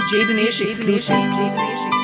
DJ Dinesh exclusive.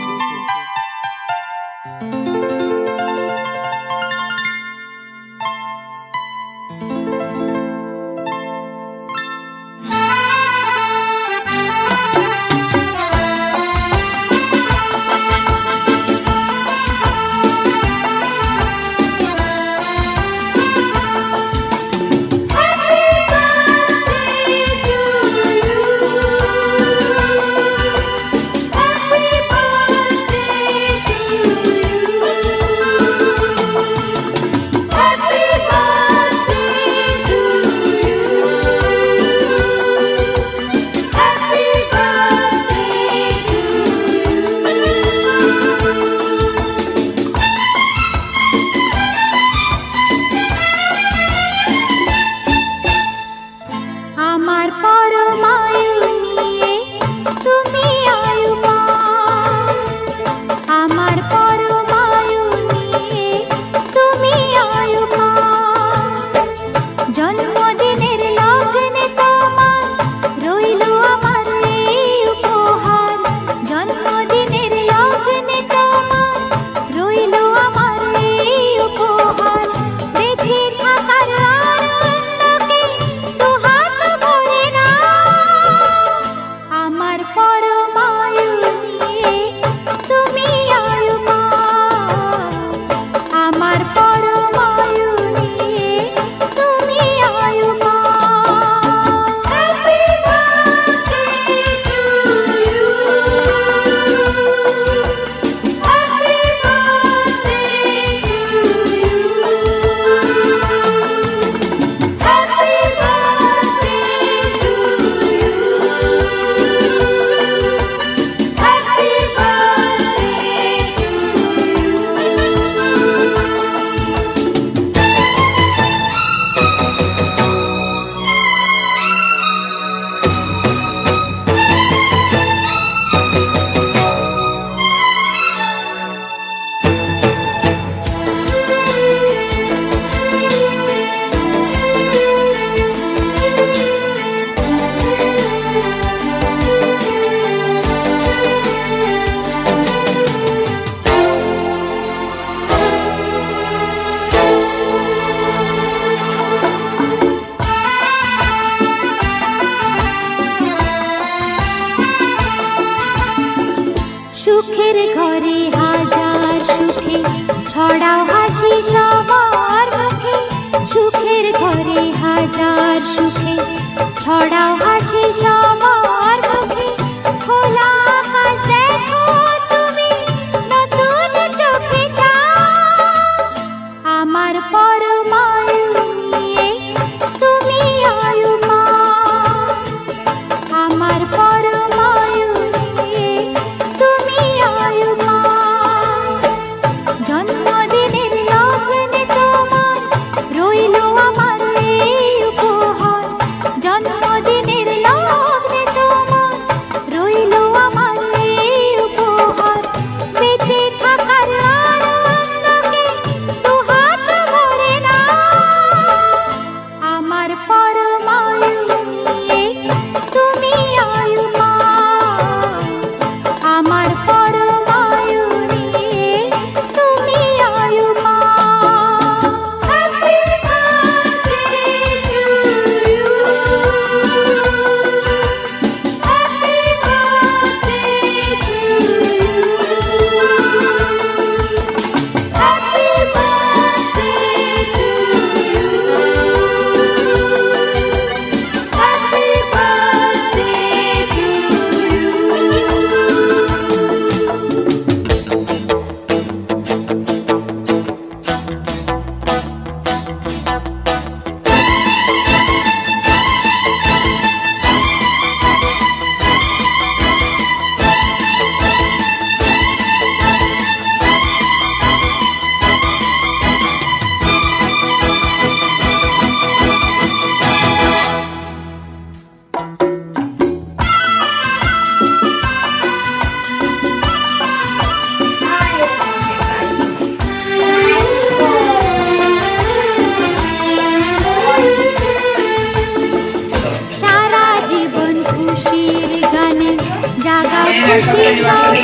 খুশি সব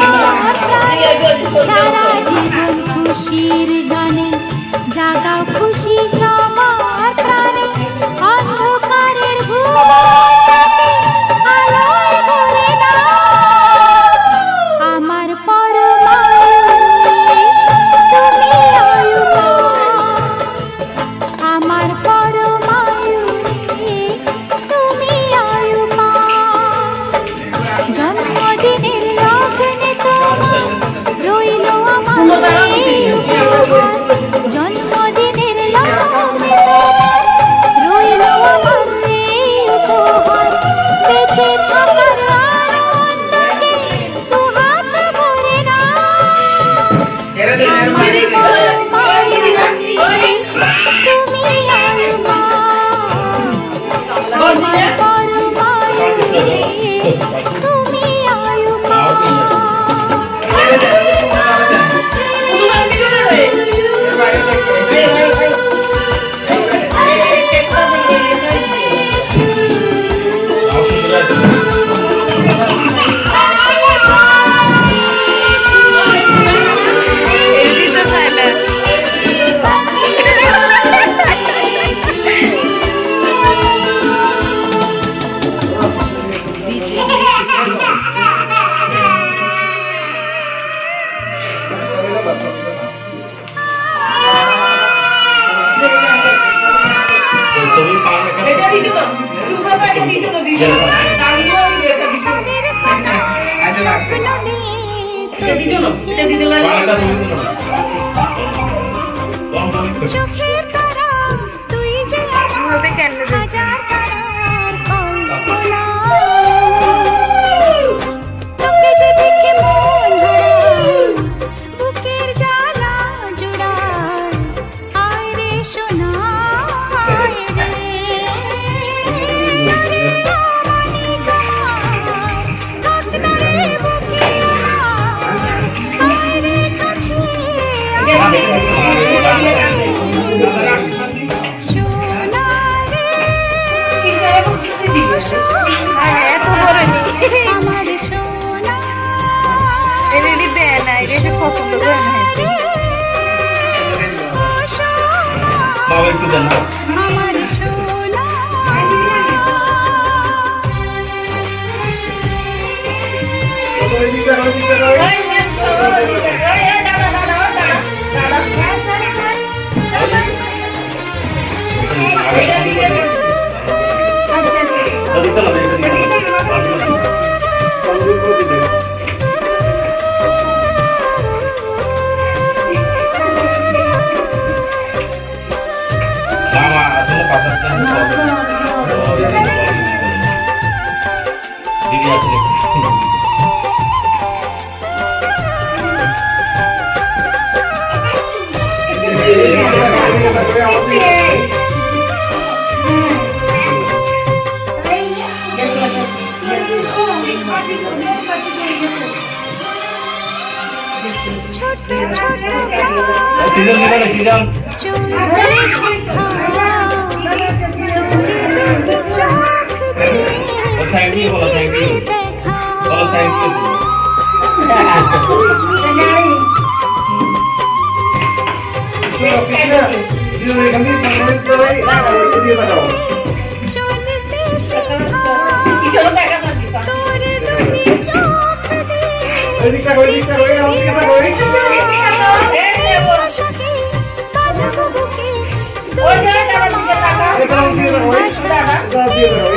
সারা জীবন খুশির ভিডিও না এটা ভিডিও না একটু দেন না দিতে সিজন দিবে সিজন থ্যাংক ইউ বলো থ্যাংক ইউ বলো থ্যাংক ইউ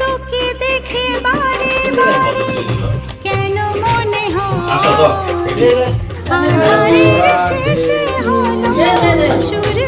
তোকে দেখে বারে বারে কেন মনে হয়? শেষে হলো সুর